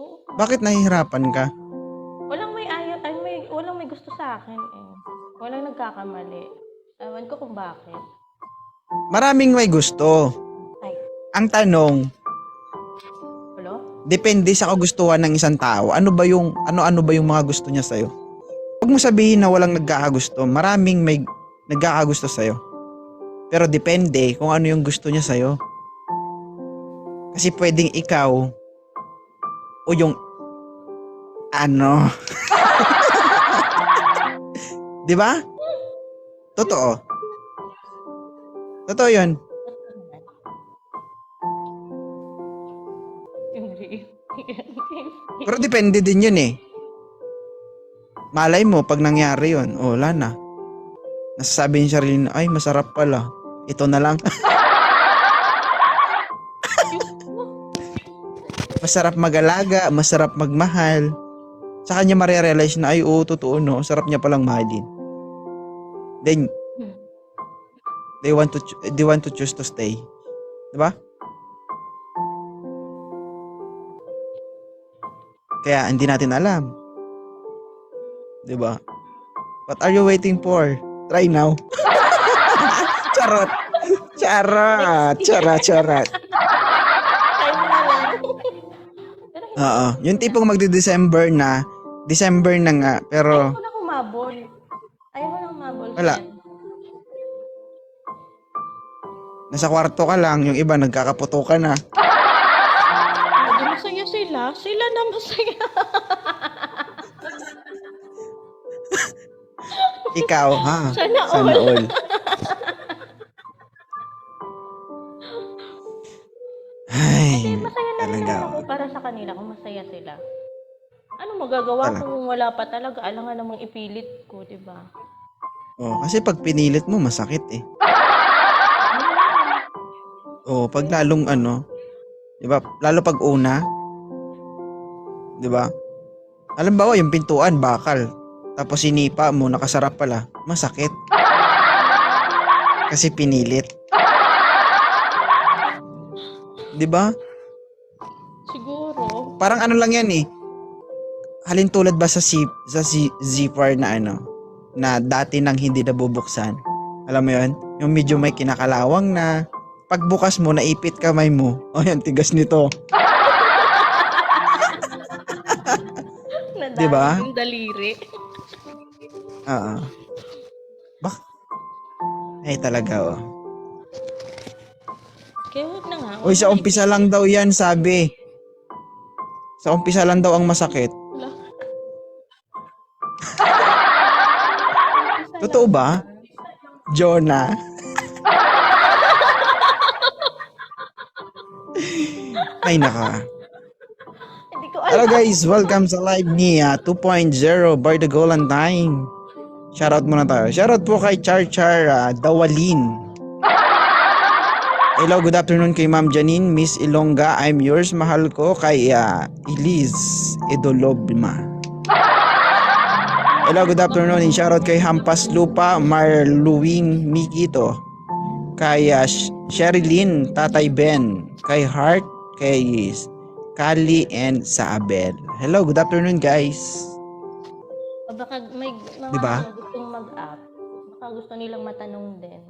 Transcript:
Oo. Bakit nahihirapan ka? Walang may ayaw, ay may, walang may gusto sa akin eh. Walang nagkakamali. Ewan ko kung bakit. Maraming may gusto. Ay, Ang tanong, hello? depende sa kagustuhan ng isang tao. Ano ba yung ano-ano ba yung mga gusto niya sa'yo? Huwag mo sabihin na walang nagkakagusto. Maraming may nagkakagusto sa'yo. Pero depende kung ano yung gusto niya sa'yo. Kasi pwedeng ikaw o yung ano. 'Di ba? Totoo. Totoo 'yun. Pero depende din yun eh. Malay mo, pag nangyari yun, oh, wala na. Nasasabi niya sarili na, ay, masarap pala. Ito na lang. masarap mag-alaga, masarap magmahal. Sa kanya marirealize na, ay, oo, totoo, no. Sarap niya palang mahalin. Then, Hmm. they want to, they want to choose to stay. Diba? Kaya hindi natin alam. 'Di ba? What are you waiting for? Try now. charot. Charot. Charot, charot. Pero hindi Oo. Yung tipong magdi-December na, December na nga, pero ko na kumabol. Ayaw ko na kumabol. Wala. nasa kwarto ka lang, yung iba nagkakaputukan na. Hindi masaya sila. Sila na masaya. Ikaw, ha? Sana Sana all. all. Na rin naman ako para sa kanila kung masaya sila. Ano magagawa Talaga. kung wala pa talaga? Alangan namang ipilit ko, di ba? Oh, kasi pag pinilit mo, masakit eh. Oh, pag lalong ano, 'di ba? Lalo pag una, 'di ba? Alam ba yung pintuan bakal. Tapos sinipa mo nakasarap pala, masakit. Kasi pinilit. 'Di ba? Siguro. Parang ano lang 'yan eh. Halin tulad ba sa zip, sa zi- zipper na ano, na dati nang hindi nabubuksan. Alam mo 'yon? Yung medyo may kinakalawang na pagbukas mo, naipit kamay mo. Oh, yan, tigas nito. Nadali Diba? yung daliri. Oo. Bak? Ay, talaga, oh. Kaya huwag na nga. Uy, sa umpisa lang daw yan, sabi. Sa umpisa lang daw ang masakit. Totoo ba? Jonah? Ay, naka. Hello guys, welcome sa live ni ah, 2.0 by the Golan Time. Shoutout muna tayo. Shoutout po kay Char Char ah, Dawalin. Hello, good afternoon kay Ma'am Janine, Miss Ilongga, I'm yours, mahal ko kay ah, Eliz Idolobma. Hello, good afternoon and shoutout kay Hampas Lupa, Marluwing Mikito. Kay Sh- Sherilyn, Tatay Ben, kay Heart, kay Kali and sa Abel. Hello, good afternoon guys. Baka may mga Diba? gustong mag-up. Baka gusto nilang matanong din.